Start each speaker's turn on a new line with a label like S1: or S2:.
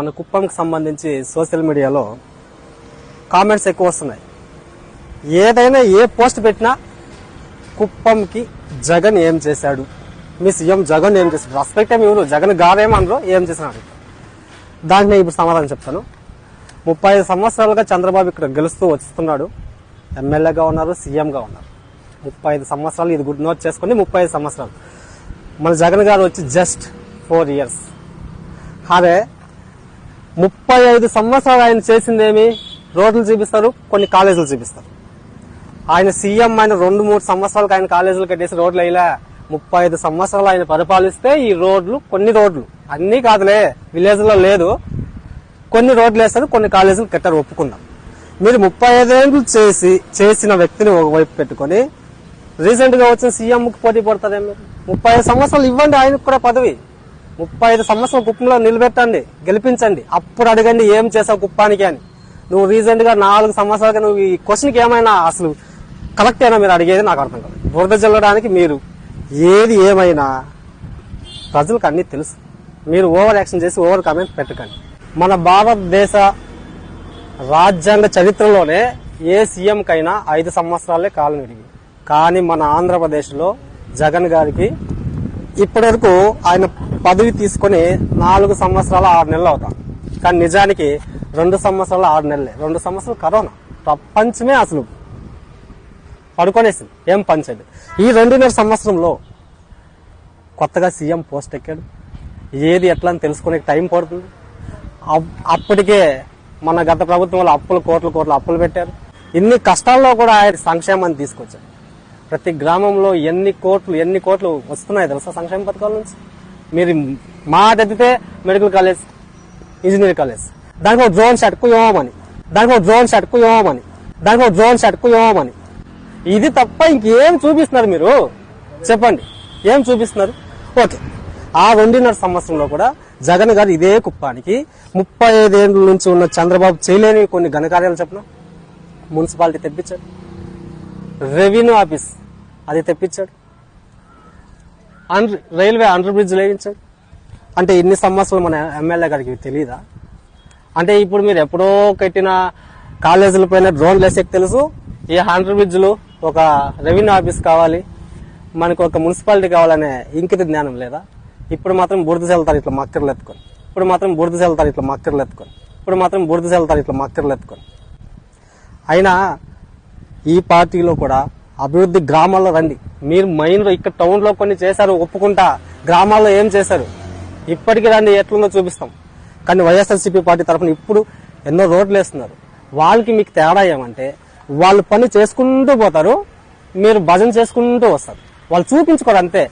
S1: మన కుప్పంకి సంబంధించి సోషల్ మీడియాలో కామెంట్స్ ఎక్కువ వస్తున్నాయి. ఏదైనా ఏ పోస్ట్ పెట్టినా కుప్పంకి జగన్ ఏం చేశాడు? మీ సీఎం జగన్ ఏం చేశాడు? రెస్పెక్ట్ ఏమి ఇవ్వరు. జగన్ గారేమనరు ఏం చేసినాడు దానికి నేను ఇప్పుడు సమాధానం చెప్తాను. ముప్పై ఐదు సంవత్సరాలుగా చంద్రబాబు ఇక్కడ గెలుస్తూ వస్తున్నాడు. ఎమ్మెల్యేగా ఉన్నారు సీఎంగా ఉన్నారు. ముప్పై ఐదు సంవత్సరాలు ఇది గుడ్ నోట్ చేసుకుని ముప్పై ఐదు సంవత్సరాలు. మన జగన్ గారు వచ్చి జస్ట్ ఫోర్ ఇయర్స్ అదే ముప్పై ఐదు సంవత్సరాలు ఆయన చేసిందేమి? రోడ్లు చూపిస్తారు కొన్ని కాలేజీలు చూపిస్తారు. ఆయన సీఎం ఆయన రెండు మూడు సంవత్సరాలకు ఆయన కాలేజీలు కట్టేసి రోడ్లు అయిలా ముప్పై ఐదు సంవత్సరాలు ఆయన పరిపాలిస్తే ఈ రోడ్లు కొన్ని రోడ్లు. అన్నీ కాదులే విలేజ్లో లేదు. కొన్ని రోడ్లు వేస్తారు కొన్ని కాలేజీలు కట్టారు ఒప్పుకుందాం. మీరు ముప్పై ఐదేళ్ళు చేసి చేసిన వ్యక్తిని ఒకవైపు పెట్టుకొని రీసెంట్గా వచ్చిన సీఎం కు పోటీ పడతారే మీరు? ముప్పై ఐదు సంవత్సరాలు ఇవ్వండి ఆయనకు కూడా పదవి. ముప్పై ఐదు సంవత్సరం కుప్పంలో నిలబెట్టండి గెలిపించండి. అప్పుడు అడగండి ఏం చేసావు కుప్పానికి అని. నువ్వు రీసెంట్గా నాలుగు సంవత్సరాలుగా నువ్వు ఈ క్వశ్చన్కి ఏమైనా అసలు కరెక్ట్ అయినా మీరు అడిగేది నాకు అర్థం కాదు బురద జల్లడానికి మీరు ఏది ఏమైనా ప్రజలకు అన్ని తెలుసు. మీరు ఓవర్ యాక్షన్ చేసి ఓవర్ కామెంట్ పెట్టకండి. మన భారతదేశ రాజ్యాంగ చరిత్రలోనే ఏ సీఎం కైనా ఐదు సంవత్సరాలే కాలం విడిగి కానీ మన ఆంధ్రప్రదేశ్లో జగన్ గారికి ఇప్పటివరకు ఆయన పదవి తీసుకొని నాలుగు సంవత్సరాల ఆరు నెలలు అవుతాం. కానీ నిజానికి రెండు సంవత్సరాల ఆరు నెలలే. రెండు సంవత్సరాలు కరోనా. ప్రపంచమే అసలు పడుకొనేసింది. ఏం పంచదు ఈ రెండున్నర సంవత్సరంలో కొత్తగా సీఎం పోస్ట్ ఎక్కాడు. ఏది ఎట్లా అని తెలుసుకునే టైం పడుతుంది. అప్- అప్పటికే మన గత ప్రభుత్వంలో అప్పులు కోట్ల కోట్లు అప్పులు పెట్టారు. ఇన్ని కష్టాల్లో కూడా ఆయన సంక్షేమాన్ని తీసుకొచ్చారు. ప్రతి గ్రామంలో ఎన్ని కోట్లు ఎన్ని కోట్లు వస్తున్నాయి తెలుసా సంక్షేమ పథకాల నుంచి? మీరు మా ఎత్తితే మెడికల్ కాలేజ్ ఇంజనీరింగ్ కాలేజ్. దానికి ఒక డ్రోన్ షట్కు ఇవ్వమని దానికి ఒక డ్రోన్ షట్కు ఇవ్వమని దానికి ఒక డ్రోన్ షట్కు ఇవ్వమని ఇది తప్ప ఇంకేం చూపిస్తున్నారు మీరు? చెప్పండి. ఏం చూపిస్తున్నారు? ఓకే. ఆ రెండున్నర సంవత్సరంలో కూడా జగన్ గారు ఇదే కుప్పానికి ముప్పై ఐదేళ్ళ నుంచి ఉన్న చంద్రబాబు చేయలేని కొన్ని ఘనకార్యాలు చెప్పిన? మున్సిపాలిటీ తెప్పించారు రెవెన్యూ ఆఫీస్. అది తెప్పించాడు. రైల్వే అండర్ బ్రిడ్జ్ లేగించాడు అంటే ఇన్ని సంవత్సరాలు మన ఎమ్మెల్యే గారికి తెలియదా అంటే ఇప్పుడు మీరు ఎప్పుడో కట్టిన కాలేజీల పైన డ్రోన్లు వేసేకి తెలుసు. ఈ హండ్రెడ్ బ్రిడ్జ్లు ఒక రెవెన్యూ ఆఫీస్ కావాలి. మనకు ఒక మున్సిపాలిటీ కావాలనే ఇంకిత జ్ఞానం లేదా? ఇప్పుడు మాత్రం బురద చల్లుతారు ఇట్లా మక్కర్లు ఎత్తుకొని. ఇప్పుడు మాత్రం బురద చల్లుతారు ఇట్లా మక్కర్లు ఎత్తుకొని. ఇప్పుడు మాత్రం బురద చల్లుతారు ఇట్లా మక్కర్లు ఎత్తుకొని. అయినా ఈ పార్టీలో కూడా అభివృద్ధి గ్రామాల్లో రండి. మీరు మెయిన్ ఇక్కడ టౌన్లో కొన్ని చేశారు ఒప్పుకుంటా గ్రామాల్లో ఏం చేశారు? ఇప్పటికి రండి ఎట్లుందో చూపిస్తాం. కానీ వైఎస్ఆర్సీపీ పార్టీ తరఫున ఇప్పుడు ఎన్నో రోడ్లు వేస్తున్నారు. వాళ్ళకి మీకు తేడా ఏమంటే వాళ్ళు పని చేసుకుంటూ పోతారు మీరు భజన చేసుకుంటూ వస్తారు. వాళ్ళు చూపించుకోరు అంతే.